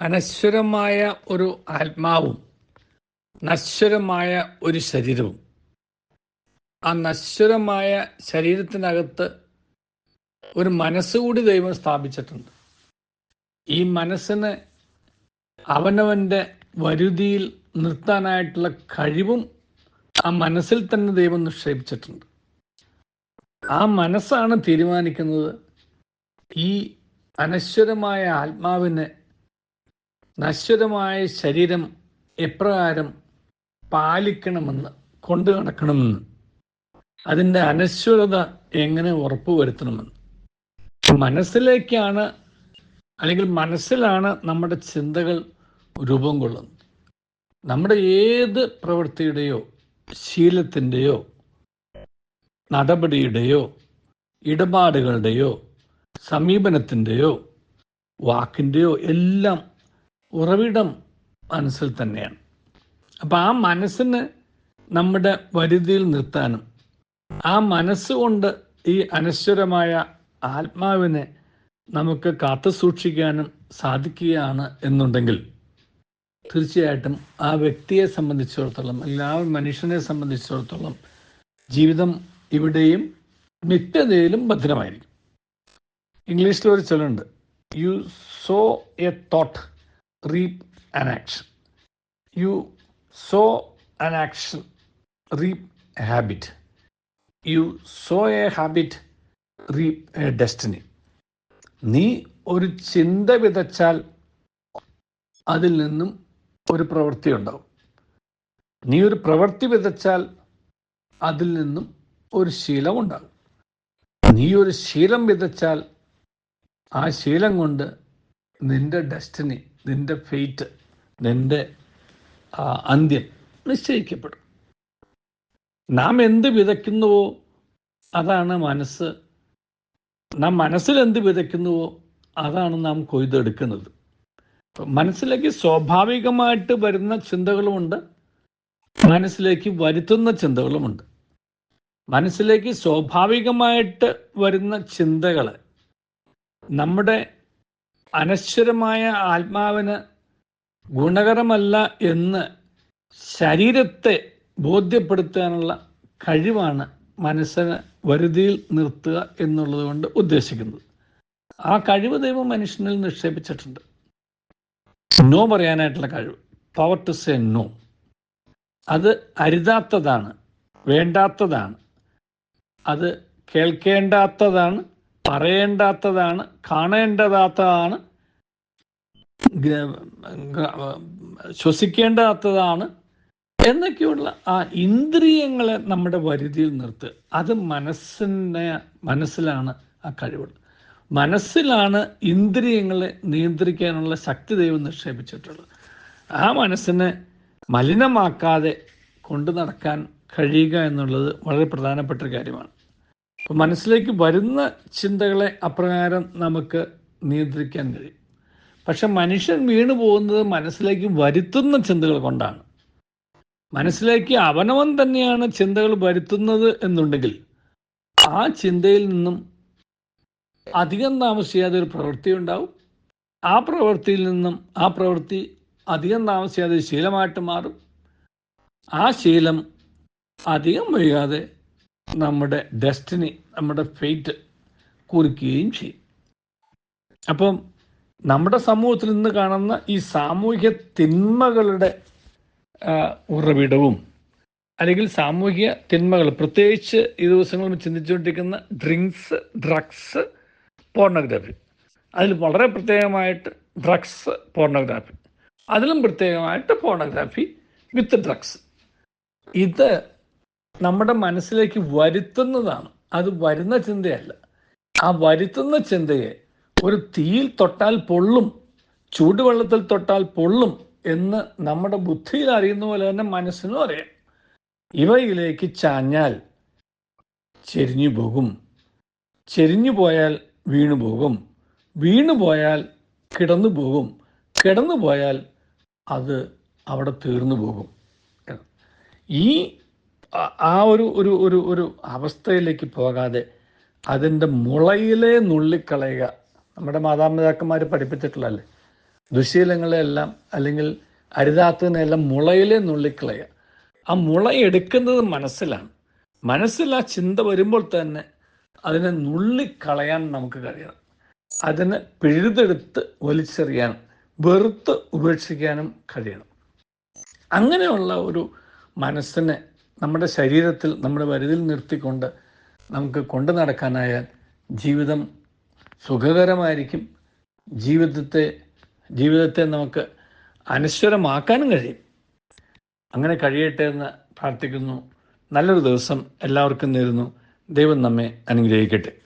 അനശ്വരമായ ഒരു ആത്മാവും നശ്വരമായ ഒരു ശരീരവും. ആ നശ്വരമായ ശരീരത്തിനകത്ത് ഒരു മനസ്സുകൂടി ദൈവം സ്ഥാപിച്ചിട്ടുണ്ട്. ഈ മനസ്സിന് അവനവന്റെ വരുതിയിൽ നിർത്താനായിട്ടുള്ള കഴിവും ആ മനസ്സിൽ തന്നെ ദൈവം നിക്ഷേപിച്ചിട്ടുണ്ട്. ആ മനസ്സാണ് തീരുമാനിക്കുന്നത് ഈ അനശ്വരമായ ആത്മാവിനെ നശ്വരമായ ശരീരം എപ്രകാരം പാലിക്കണമെന്ന് കൊണ്ടു നടക്കണമെന്ന് അതിന്റെ അനശ്വരത എങ്ങനെ ഉറപ്പുവരുത്തണമെന്ന് മനസ്സിലേക്കാണ് അല്ലെങ്കിൽ മനസ്സിലാണ് നമ്മുടെ ചിന്തകൾ രൂപം കൊള്ളുന്നത്. നമ്മുടെ ഏത് പ്രവൃത്തിയുടെയോ ശീലത്തിന്റെയോ നടപടിയുടെയോ ഇടപാടുകളുടെയോ സമീപനത്തിന്റെയോ വാക്കിന്റെയോ എല്ലാം ഉറവിടം മനസ്സിൽ തന്നെയാണ്. അപ്പം ആ മനസ്സിന് നമ്മുടെ വരുതിയിൽ നിർത്താനും ആ മനസ്സുകൊണ്ട് ഈ അനശ്വരമായ ആത്മാവിനെ നമുക്ക് കാത്തു സൂക്ഷിക്കാനും സാധിക്കുകയാണ് എന്നുണ്ടെങ്കിൽ തീർച്ചയായിട്ടും ആ വ്യക്തിയെ സംബന്ധിച്ചിടത്തോളം എല്ലാ മനുഷ്യനെ സംബന്ധിച്ചിടത്തോളം ജീവിതം ഇവിടെയും നിത്യതയിലും ഭദ്രമായിരിക്കും. ഇംഗ്ലീഷിൽ ഒരു ചൊല്ലുണ്ട് you sow a thought reap an action. You sow an action, reap a habit. You sow a habit, reap a destiny. നീ ഒരു ചിന്ത വിതച്ചാൽ അതിൽ നിന്നും ഒരു പ്രവൃത്തി ഉണ്ടാവും നീ ഒരു പ്രവൃത്തി വിതച്ചാൽ അതിൽ നിന്നും ഒരു ശീലം ഉണ്ടാകും നീ ഒരു ശീലം വിതച്ചാൽ ആ ശീലം കൊണ്ട് നിന്റെ ഡെസ്റ്റിനി നിന്റെ ഫെയ്റ്റ് നിന്റെ അന്ത്യം നിശ്ചയിക്കപ്പെടും. നാം എന്ത് വിതയ്ക്കുന്നുവോ അതാണ് മനസ്സ്. നാം മനസ്സിൽ എന്ത് വിതയ്ക്കുന്നുവോ അതാണ് നാം കൊയ്തെടുക്കുന്നത്. മനസ്സിലേക്ക് സ്വാഭാവികമായിട്ട് വരുന്ന ചിന്തകളുമുണ്ട് മനസ്സിലേക്ക് വരുത്തുന്ന ചിന്തകളുമുണ്ട്. മനസ്സിലേക്ക് സ്വാഭാവികമായിട്ട് വരുന്ന ചിന്തകളെ നമ്മുടെ അനശ്വരമായ ആത്മാവിന് ഗുണകരമല്ല എന്ന് ശരീരത്തെ ബോധ്യപ്പെടുത്താനുള്ള കഴിവാണ് മനസ്സിനെ വരുതിയിൽ നിർത്തുക എന്നുള്ളത് കൊണ്ട് ഉദ്ദേശിക്കുന്നത്. ആ കഴിവ് ദൈവം മനുഷ്യനിൽ നിക്ഷേപിച്ചിട്ടുണ്ട്. നോ പറയാനായിട്ടുള്ള കഴിവ്. പവർ ടു സേ നോ അത് അരുതാത്തതാണ് വേണ്ടാത്തതാണ്. അത് കേൾക്കേണ്ടാത്തതാണ് പറയേണ്ടാത്തതാണ് കാണേണ്ടതാത്തതാണ് ശ്വസിക്കേണ്ടാത്തതാണ് എന്നൊക്കെയുള്ള ആ ഇന്ദ്രിയങ്ങളെ നമ്മുടെ വരുതിയിൽ നിർത്തുക. അത് മനസ്സിനെ മനസ്സിലാണ് ആ കഴിവുള്ളത്. മനസ്സിലാണ് ഇന്ദ്രിയങ്ങളെ നിയന്ത്രിക്കാനുള്ള ശക്തി ദൈവം നിക്ഷേപിച്ചിട്ടുള്ളത്. ആ മനസ്സിനെ മലിനമാക്കാതെ കൊണ്ടു നടക്കാൻ കഴിയുക എന്നുള്ളത് വളരെ പ്രധാനപ്പെട്ട കാര്യമാണ്. അപ്പം മനസ്സിലേക്ക് വരുന്ന ചിന്തകളെ അപ്രകാരം നമുക്ക് നിയന്ത്രിക്കാൻ കഴിയും. പക്ഷെ മനുഷ്യൻ വീണു പോകുന്നത് മനസ്സിലേക്ക് വരുത്തുന്ന ചിന്തകൾ കൊണ്ടാണ്. മനസ്സിലേക്ക് അവനവൻ തന്നെയാണ് ചിന്തകൾ വരുത്തുന്നത് എന്നുണ്ടെങ്കിൽ ആ ചിന്തയിൽ നിന്നും അധികം താമസിയാതെ ഒരു പ്രവൃത്തി ഉണ്ടാവും. ആ പ്രവൃത്തിയിൽ നിന്നും ആ പ്രവൃത്തി അധികം താമസിയാതെ ശീലമായിട്ട് മാറും. ആ ശീലം അധികം വൈകാതെ നമ്മുടെ ഡെസ്റ്റിനി നമ്മുടെ ഫെയ്റ്റ് കുറിക്കുകയും ചെയ്യും. അപ്പം നമ്മുടെ സമൂഹത്തിൽ നിന്ന് കാണുന്ന ഈ സാമൂഹ്യ തിന്മകളുടെ ഉറവിടവും അല്ലെങ്കിൽ സാമൂഹിക തിന്മകൾ പ്രത്യേകിച്ച് ഈ ദിവസങ്ങളിൽ ചിന്തിച്ചുകൊണ്ടിരിക്കുന്ന ഡ്രിങ്ക്സ് ഡ്രഗ്സ് പോർണോഗ്രാഫി അതിൽ വളരെ പ്രത്യേകമായിട്ട് ഡ്രഗ്സ് പോർണോഗ്രാഫി അതിലും പ്രത്യേകമായിട്ട് പോർണോഗ്രാഫി വിത്ത് ഡ്രഗ്സ് ഇത് നമ്മുടെ മനസ്സിലേക്ക് വരുത്തുന്നതാണ്. അത് വരുന്ന ചിന്തയല്ല. ആ വരുത്തുന്ന ചിന്തയെ ഒരു തീയിൽ തൊട്ടാൽ പൊള്ളും ചൂടുവെള്ളത്തിൽ തൊട്ടാൽ പൊള്ളും എന്ന് നമ്മുടെ ബുദ്ധിയിൽ അറിയുന്ന പോലെ തന്നെ മനസ്സിനും അറിയാം. ഇവയിലേക്ക് ചാഞ്ഞാൽ ചെരിഞ്ഞു പോകും. ചെരിഞ്ഞു പോയാൽ വീണു പോകും. വീണു പോയാൽ കിടന്നു പോകും. കിടന്നു പോയാൽ അത് അവിടെ തീർന്നു പോകും. ഈ ആ- ഒരു ഒരു ഒരു ഒരു അവസ്ഥയിലേക്ക് പോകാതെ അതിന്റെ മുളയിലെ നുള്ളിക്കളയുക. നമ്മുടെ മാതാപിതാക്കന്മാർ പഠിപ്പിച്ചിട്ടുള്ളതല്ലേ? ദുശീലങ്ങളെല്ലാം അല്ലെങ്കിൽ അരുതാത്തതിനെല്ലാം മുളയിലെ നുള്ളിക്കളയുക. ആ മുള എടുക്കുന്നത് മനസ്സിലാണ്. മനസ്സിൽ ആ ചിന്ത വരുമ്പോൾ തന്നെ അതിനെ നുള്ളിക്കളയാൻ നമുക്ക് കഴിയണം. അതിനെ പിഴുതെടുത്ത് വലിച്ചെറിയാനും വെറുത്ത് ഉപേക്ഷിക്കാനും കഴിയണം. അങ്ങനെയുള്ള ഒരു മനസ്സിനെ നമ്മുടെ ശരീരത്തിൽ നമ്മുടെ വരുതിൽ നിർത്തിക്കൊണ്ട് നമുക്ക് കൊണ്ടു നടക്കാനായാൽ ജീവിതം സുഖകരമായിരിക്കും. ജീവിതത്തെ ജീവിതത്തെ നമുക്ക് അനശ്വരമാക്കാനും കഴിയും. അങ്ങനെ കഴിയട്ടെ എന്ന് പ്രാർത്ഥിക്കുന്നു. നല്ലൊരു ദിവസം എല്ലാവർക്കും നേരുന്നു. ദൈവം നമ്മെ അനുഗ്രഹിക്കട്ടെ.